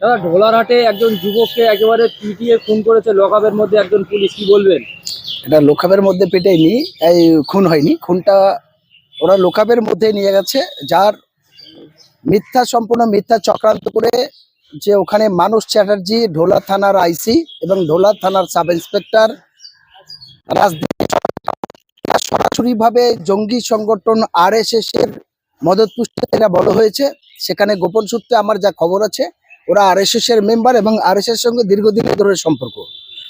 দাদা, ঢোলারহাটে একজন যুবককে একেবারে পিটিয়ে খুন করেছে লকআপের মধ্যে, একজন পুলিশ কি বলবেন? এটা লোকাবের মধ্যে পেটেনি, এই খুন হয়নি। খুনটা ওরা লোকাবের মধ্যে নিয়ে গেছে, যার মিথ্যা, সম্পূর্ণ মিথ্যা চক্রান্ত করে যে ওখানে মানুষ চ্যাটার্জি, ঢোলা থানার আইসি এবং ঢোলা থানার সাব ইন্সপেক্টর রাজনীতি সরাসরি ভাবে জঙ্গি সংগঠন আর এস এস এর মদত পুষ্টিতে এটা বড় হয়েছে। সেখানে গোপন সূত্রে আমার যা খবর আছে ওরা আর এর মেম্বার এবং আর এস সঙ্গে দীর্ঘদিনের ধরে সম্পর্ক।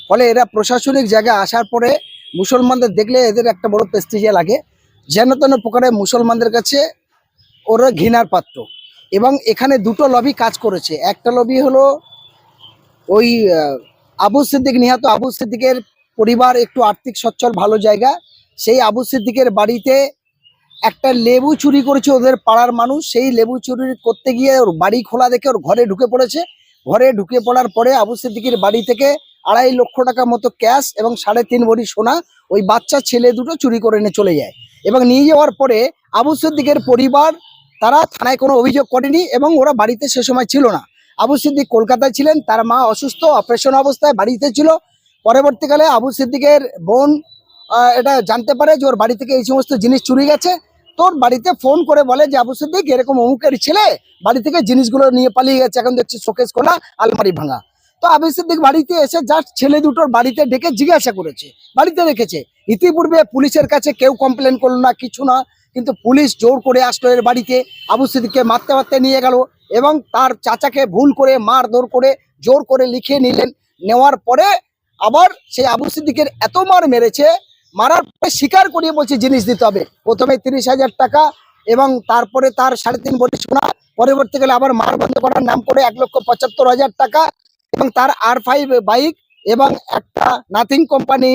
ফলে এরা প্রশাসনিক জায়গায় আসার পরে মুসলমানদের দেখলে এদের একটা বড় প্রেস্টিজিয়া লাগে। যেন তেন প্রকারে মুসলমানদের কাছে ওরা ঘৃণার পাত্র। এবং এখানে দুটো লবি কাজ করেছে। একটা লবি হলো ওই আবু সিদ্দিক, নিহত আবু সিদ্দিকের পরিবার একটু আর্থিক সচ্ছল, ভালো জায়গা। সেই আবু সিদ্দিকের বাড়িতে একটা লেবু চুরি করেছে ওদের পাড়ার মানুষ। সেই লেবু চুরি করতে গিয়ে ওর বাড়ি খোলা দেখে ওর ঘরে ঢুকে পড়েছে। ঘরে ঢুকে পড়ার পরে আবু সিদ্দিকের বাড়ি থেকে আড়াই লক্ষ টাকা মতো ক্যাশ এবং সাড়ে তিন ভরি সোনা ওই বাচ্চা ছেলে দুটো চুরি করে এনে চলে যায় এবং নিয়ে যাওয়ার পরে আবু সিদ্দিকের পরিবার তারা থানায় কোনো অভিযোগ করেনি এবং ওরা বাড়িতে সে সময় ছিল না। আবু সিদ্দিক কলকাতায় ছিলেন, তার মা অসুস্থ, অপারেশন অবস্থায় বাড়িতে ছিল। পরবর্তীকালে আবু সিদ্দিকের বোন এটা জানতে পারে যে ওর বাড়ি থেকে এই সমস্ত জিনিস চুরি গেছে। তোর বাড়িতে ফোন করে বলে যে, আবু সিদ্দিক, এরকম অমুকের ছেলে বাড়ি থেকে জিনিসগুলো নিয়ে পালিয়ে গেছে। এখন দেখছি শোকেস খোলা, আলমারি ভাঙা। তো আবু সিদ্দিক বাড়িতে এসে জাস্ট ছেলে দুটোর বাড়িতে ডেকে জিজ্ঞাসা করেছে, বাড়িতে রেখেছে। ইতিপূর্বে পুলিশের কাছে কেউ কমপ্লেন করল না, কিছু না, কিন্তু পুলিশ জোর করে আসলো এর বাড়িতে। আবু সিদ্দিককে মারতে মারতে নিয়ে গেল এবং তার চাচাকে ভুল করে মার দৌড় করে জোর করে লিখিয়ে নিলেন। নেওয়ার পরে আবার সেই আবু সিদ্দিকের এত মার মেরেছে মারার পরে স্বীকার করিয়ে বলছে জিনিস দিতে হবে। প্রথমে তিরিশ হাজার টাকা এবং তারপরে তার সাড়ে তিন বছর সোনা পরবর্তীকালে আবার মার বন্ধ করার নাম করে এক লক্ষ পঁচাত্তর হাজার টাকা এবং তার আর ফাইভ বাইক এবং একটা নাথিং কোম্পানি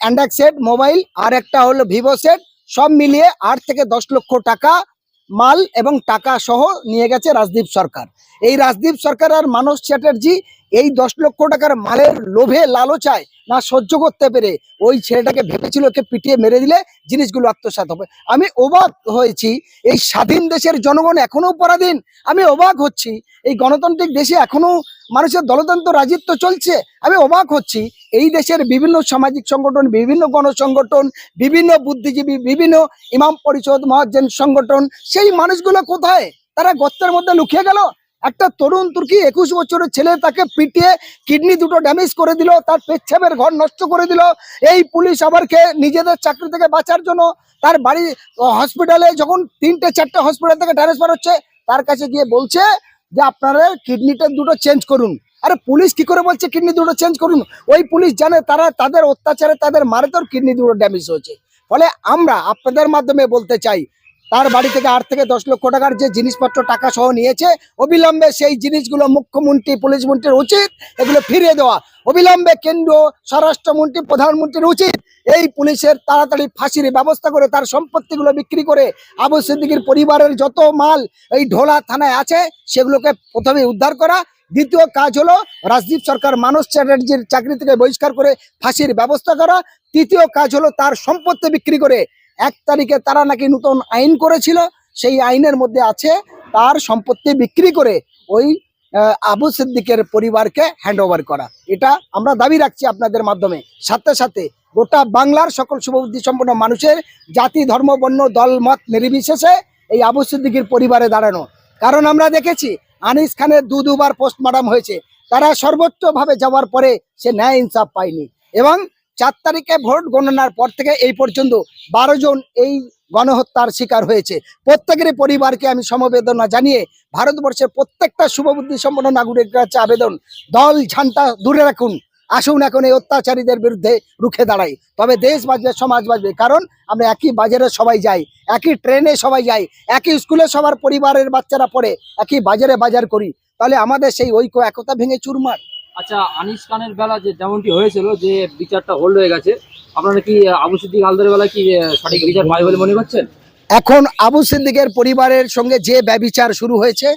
অ্যান্ডাক সেট, মোবাইল আর একটা হলো ভিভো সেট, সব মিলিয়ে আট থেকে দশ লক্ষ টাকা মাল এবং টাকা সহ নিয়ে গেছে রাজদীপ সরকার। এই রাজদীপ সরকার আর মানস চ্যাটার্জি এই দশ লক্ষ টাকার মালের লোভে লালচায় না সহ্য করতে পেরে ওই ছেলেটাকে ভেবেছিল ওকে পিটিয়ে মেরে দিলে জিনিসগুলো আত্মসাৎ হবে। আমি অবাক হয়েছি, এই স্বাধীন দেশের জনগণ এখনও পরাধীন। আমি অবাক হচ্ছি, এই গণতান্ত্রিক দেশে এখনও মানুষের দলতন্ত্র রাজত্ব চলছে। আমি অবাক হচ্ছি, এই দেশের বিভিন্ন সামাজিক সংগঠন, বিভিন্ন গণসংগঠন, বিভিন্ন বুদ্ধিজীবী, বিভিন্ন ইমাম পরিষদ মহাজন সংগঠন, সেই মানুষগুলো কোথায়? তারা গর্তের মধ্যে লুকিয়ে গেল? একটা তরুণ তুর্কি একুশ বছরের ছেলে তাকে পিটিয়ে কিডনি দুটো ড্যামেজ করে দিল, তার পেচ্ছাপের ঘর নষ্ট করে দিল। এই পুলিশ আবারকে নিজেদের চাকরি থেকে বাঁচার জন্য তার বাড়ি হসপিটালে যখন তিনটে, চারটে হসপিটাল থেকে ট্রান্সফার হচ্ছে, তার কাছে গিয়ে বলছে যে আপনারা কিডনিটা দুটো চেঞ্জ করুন। আরে পুলিশ কি করে বলছে কিডনি দুটো চেঞ্জ করুন? ওই পুলিশ জানে তারা তাদের অত্যাচারে, তাদের মারে তোর কিডনি দুটো ড্যামেজ হয়েছে। ফলে আমরা আপনাদের মাধ্যমে বলতে চাই তার বাড়ি থেকে আট থেকে দশ লক্ষ টাকার যে জিনিসপত্র টাকা সহ নিয়েছে, অবিলম্বে সেই জিনিসগুলো মুখ্যমন্ত্রী, পুলিশ মন্ত্রীর উচিত, এগুলো ফিরিয়ে দেওয়া। অবিলম্বে কেন্দ্র স্বরাষ্ট্রমন্ত্রী, প্রধানমন্ত্রীর উচিত এই পুলিশের তাড়াতাড়ি ফাঁসির ব্যবস্থা করে তার সম্পত্তিগুলো বিক্রি করে আবু সিদ্দিকির পরিবারের যত মাল এই ঢোলা থানায় আছে, সেগুলোকে প্রথমে উদ্ধার করা। দ্বিতীয় কাজ হলো রাজদীপ সরকার মানস চ্যাটার্জির চাকরি থেকে বহিষ্কার করে ফাঁসির ব্যবস্থা করা। তৃতীয় কাজ হলো তার সম্পত্তি বিক্রি করে এক তারিখে তারা নাকি নতুন আইন করেছিল, সেই আইনের মধ্যে আছে তার সম্পত্তি বিক্রি করে ওই আবু সিদ্দিকের পরিবারকে হ্যান্ডওভার করা। এটা আমরা দাবি রাখছি আপনাদের মাধ্যমে। সাথে সাথে গোটা বাংলার সকল শুভবুদ্ধি সম্পন্ন মানুষের জাতি, ধর্ম, বর্ণ, দল, মত নির্বিশেষে এই আবু সিদ্দিকের পরিবারে দাঁড়ানো। কারণ আমরা দেখেছি, আনিস খানের দু দুবার পোস্টমর্টম হয়েছে। তারা সর্বোচ্চভাবে যাওয়ার পরে সে ন্যায় ইনসাফ পায়নি। এবং চার তারিখে ভোট গণনার পর থেকে এই পর্যন্ত বারো জন এই গণহত্যার শিকার হয়েছে। প্রত্যেকেরই পরিবারকে আমি সমবেদনা জানিয়ে ভারতবর্ষের প্রত্যেকটা শুভবুদ্ধি সম্পন্ন নাগরিকের কাছে আবেদন। দল ঝান্টা দূরে রাখুন। আসুন এখন এই অত্যাচারীদের বিরুদ্ধে রুখে দাঁড়াই। তবে দেশ বাঁচবে, সমাজ বাঁচবে, কারণ আমরা একই বাজারে সবাই যাই, একই ট্রেনে সবাই যাই, একই স্কুলে সবার পরিবারের বাচ্চারা পড়ে, একই বাজারে বাজার করি। তাহলে আমাদের সেই ঐক্য, একতা ভেঙে চুরমার। আচ্ছা আনিস খানের বেলা যে যেমনটি হয়েছিল যে বিচারটা হোল্ড হয়ে গেছে আপনারা কি আবু সিদ্দিক হালদারের বেলা কি সঠিক বিচার পাই বলে মনে করছেন? এখন আবু সিদ্দিকের পরিবারের সঙ্গে যে ব্যবিচার শুরু হয়েছে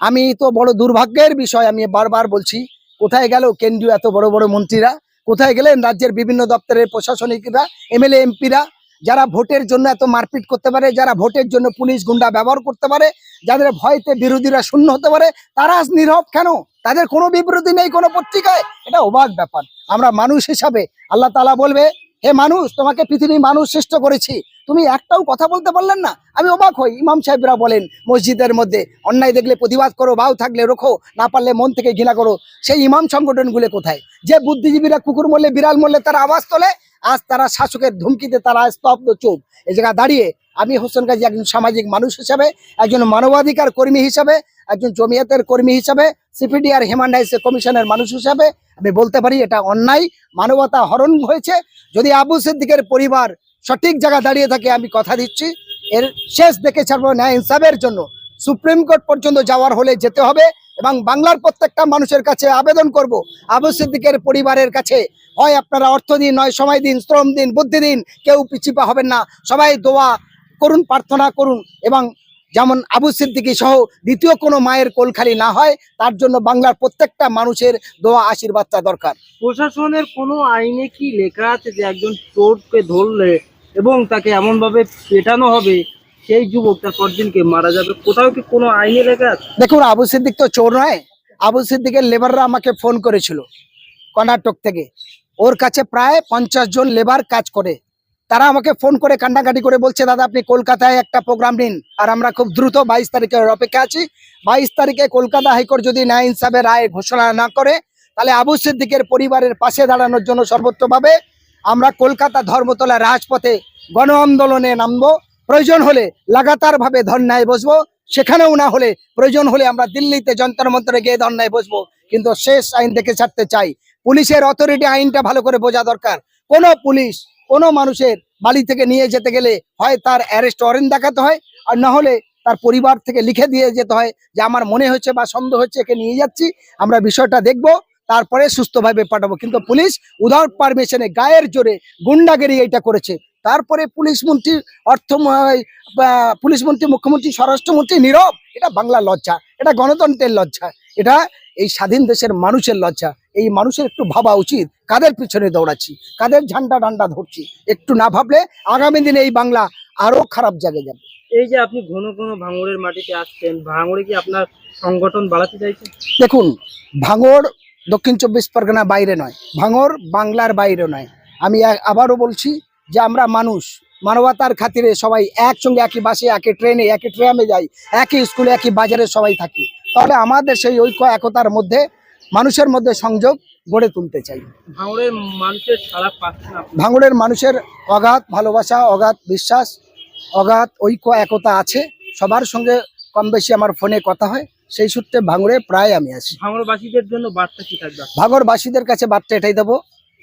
আমি তো বড় দুর্ভাগ্যের বিষয় আমি বারবার বলছি কোথায় গেল কেন্দ্রীয় এত বড় বড় মন্ত্রীরা? কোথায় গেলেন রাজ্যের বিভিন্ন দপ্তরের প্রশাসনিকরা এমএলএ এমপিরা? যারা ভোটের জন্য এত মারপিট করতে পারে যারা ভোটের জন্য পুলিশ গুন্ডা ব্যবহার করতে পারে যাদের ভয়তে বিরোধীরা শূন্য হতে পারে তারা আজ নীরব কেন? তাদের কোনো বিবৃতি নেই, কোনো পত্রিকায়। এটা অবাক ব্যাপার। আমরা মানুষ হিসাবে আল্লাহ তালা বলবে, হে মানুষ, তোমাকে পৃথিবী মানুষ সৃষ্ট করেছি। তুমি একটাও কথা বলতে পারলেন না? আমি অবাক হই। ইমাম সাহেবরা বলেন, মসজিদের মধ্যে অন্যায় দেখলে প্রতিবাদ করো, বাউ থাকলে রোখো, না পারলে মন থেকে ঘৃণা করো। সেই ইমাম সংগঠনগুলো কোথায়? যে বুদ্ধিজীবীরা কুকুর মরলে, বিড়াল মরলে তারা আওয়াজ তোলে, আজ তারা শাসকের ধুমকিতে তারা স্তব্ধ চুপ। এই জায়গায় দাঁড়িয়ে আমি হোসেন গাজী একজন সামাজিক মানুষ হিসাবে, একজন মানবাধিকার কর্মী হিসাবে একজন জমিয়াতের কর্মী হিসাবে, সিপিডি আর হিউম্যান রাইটস কমিশনের মানুষ হিসাবে আমি বলতে পারি এটা অন্যায়, মানবতা হরণ হয়েছে। যদি আবু সিদ্দিকের পরিবার সঠিক জায়গা দাঁড়িয়ে থাকে, আমি কথা দিচ্ছি, এর শেষ দেখে ছাড়বো ন্যায় ইনসাফের জন্য। সুপ্রিম কোর্ট পর্যন্ত যাওয়ার হলে যেতে হবে এবং বাংলার প্রত্যেকটা মানুষের কাছে আবেদন করব, আবু সিদ্দিকের পরিবারের কাছে। হয় আপনারা অর্থ দিন নয় সময় দিন, শ্রম দিন, বুদ্ধি দিন, কেউ পিছিপা হবেন না। সবাই দোয়া করুন, প্রার্থনা করুন এবং যেমন আবু সিদ্দিকী সহ দ্বিতীয় কোনো মায়ের কোলখালি না হয় তার জন্য বাংলার প্রত্যেকটা মানুষের দোয়া আশীর্বাদটা দরকার। প্রশাসনের কোনো আইনে কি লেখা আছে যে একজন চোরকে ধরলে এবং তাকে এমনভাবে পেটানো হবে সেই যুবক তার পরদিনকে মারা যাবে? কোথাও কি কোনো আইনে লেখা আছে? দেখুন আবু সিদ্দিক তো চোর নয়। আবু সিদ্দিকের লেবাররা আমাকে ফোন করেছিল কর্ণাটক থেকে। ওর কাছে প্রায় পঞ্চাশ জন লেবার কাজ করে। তারা আমাকে ফোন করে কান্নাকাটি করে বলছে, দাদা, আপনি কলকাতায় একটা প্রোগ্রাম নিন। আর আমরা খুব দ্রুত বাইশ তারিখের অপেক্ষা আছি। বাইশ তারিখে কলকাতা হাইকোর্ট যদি ন্যায় ইনসাফের রায় ঘোষণা না করে, তাহলে আবু সিদ্দিকের পরিবারের পাশে দাঁড়ানোর জন্য সর্বোচ্চভাবে আমরা কলকাতা ধর্মতলা রাজপথে গণ আন্দোলনে নামবো। প্রয়োজন হলে লাগাতার ভাবে ধর্নায় বসবো। সেখানেও না হলে প্রয়োজন হলে আমরা দিল্লিতে যন্তর মন্ত্রে গিয়ে ধর্নায় বসবো। কিন্তু শেষ আইন দেখে ছাড়তে চাই। পুলিশের অথরিটি আইনটা ভালো করে বোঝা দরকার। কোনো পুলিশ কোনো মানুষের বাড়ি থেকে নিয়ে যেতে গেলে হয় তার অ্যারেস্ট ওয়ারেন্ট দেখাতে হয়, আর না হলে তার পরিবার থেকে লিখে দিয়ে যেতে হয় যে আমার মনে হচ্ছে বা সন্দেহ হচ্ছে একে নিয়ে যাচ্ছি, আমরা বিষয়টা দেখব, তারপরে সুস্থভাবে পাঠাবো। কিন্তু পুলিশ উইদাউট পারমিশনে গায়ের জোরে গুন্ডাগিরি এটা করেছে। তারপরে পুলিশ মন্ত্রী, অর্থ পুলিশ মন্ত্রী, মুখ্যমন্ত্রী, স্বরাষ্ট্রমন্ত্রী নীরব। এটা বাংলা লজ্জা, এটা গণতন্ত্রের লজ্জা। এটা এই স্বাধীন দেশের মানুষের লজ্জা এই মানুষের একটু ভাবা উচিত কাদের পিছনে দৌড়াচ্ছি কাদের ঝান্ডা ডান্ডা ধরছি একটু না ভাবলে আগামী দিনে এই বাংলা আরও খারাপ জায়গায় যাবে। এই যে আপনি ঘন ঘন ভাঙড়ের মাটিতে আসছেন ভাঙড়ে কি আপনার সংগঠন বাড়াতে চাইছেন দেখুন ভাঙড় দক্ষিণ চব্বিশ পরগনা বাইরে নয় ভাঙড় বাংলার বাইরে নয়। আমি আবারও বলছি যে আমরা মানুষ মানবতার খাতিরে সবাই একসঙ্গে একই বাসে একই ট্রেনে একই ট্রামে যাই একই স্কুলে একই বাজারে সবাই থাকি। তাহলে আমাদের সেই ঐক্য একতার মধ্যে মানুষের মধ্যে সংযোগ গড়ে তুলতে চাই। ভাঙড়ের মানুষের অগাধ ভালোবাসা অগাধ বিশ্বাস অগাধ ঐক্য একতা আছে। সবার সঙ্গে কম বেশি আমার ফোনে কথা হয়। সেই সূত্রে ভাঙড়ে প্রায় আমি আছি। ভাঙড়বাসীদের জন্য বার্তা কি থাকবে? ভাগরবাসীদের কাছে বার্তা এটাই দেবো।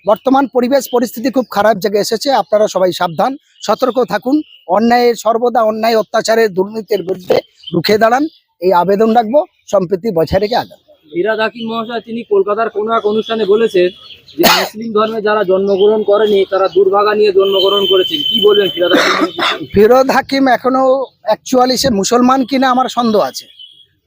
বর্তমান পরিবেশ পরিস্থিতি খুব খারাপ জায়গায় এসেছে। আপনারা সবাই সাবধান সতর্ক থাকুন। অন্যায়ের সর্বদা অন্যায় অত্যাচারের দুর্নীতির বিরুদ্ধে রুখে দাঁড়ান। এই আবেদন রাখব সম্প্রীতি বজায় রেখে ফিরাদ হাকিম মহাশয় তিনি কলকাতার কোনো এক অনুষ্ঠানে বলেছেন যে মুসলিম ধর্মে যারা জন্মগ্রহণ করেনি তারা দুর্ভাগা নিয়ে জন্মগ্রহণ করেছেন। কি বলবেন ফিরাদ হাকিম? ফিরোজ হাকিম এখনও অ্যাকচুয়ালি সে মুসলমান কিনা আমার সন্দেহ আছে।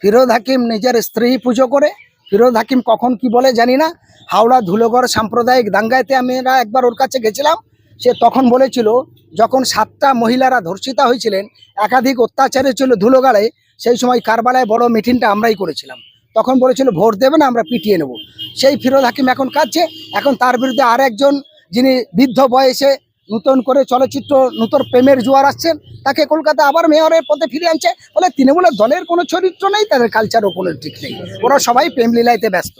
ফিরোজ হাকিম নিজের স্ত্রী পুজো করে ফিরোজ হাকিম কখন কি বলে জানি না। হাওড়া ধুলোগড় সাম্প্রদায়িক দাঙ্গাইতে আমরা একবার ওর কাছে গেছিলাম সে তখন বলেছিল যখন সাতটা মহিলারা ধর্ষিতা হয়েছিলেন একাধিক অত্যাচারে ছিল ধুলোগাড়ে সেই সময় কারবালায় বড় মিটিংটা আমরাই করেছিলাম। তখন বলেছিল, ভোট দেবে না, আমরা পিটিয়ে নেব। সেই ফিরোজ হাকিম এখন কাঁদছে। এখন তার বিরুদ্ধে আরেকজন যিনি বৃদ্ধ বয়সে নূতন করে চলচ্চিত্র, নূতন প্রেমের জোয়ার আসছেন, তাকে কলকাতা আবার মেয়রের পথে ফিরে আনছে। বলে তৃণমূলের দলের কোনো চরিত্র নেই, তাদের কালচারও কোনো ঠিক নেই। ওরা সবাই প্রেম লীলাইতে ব্যস্ত।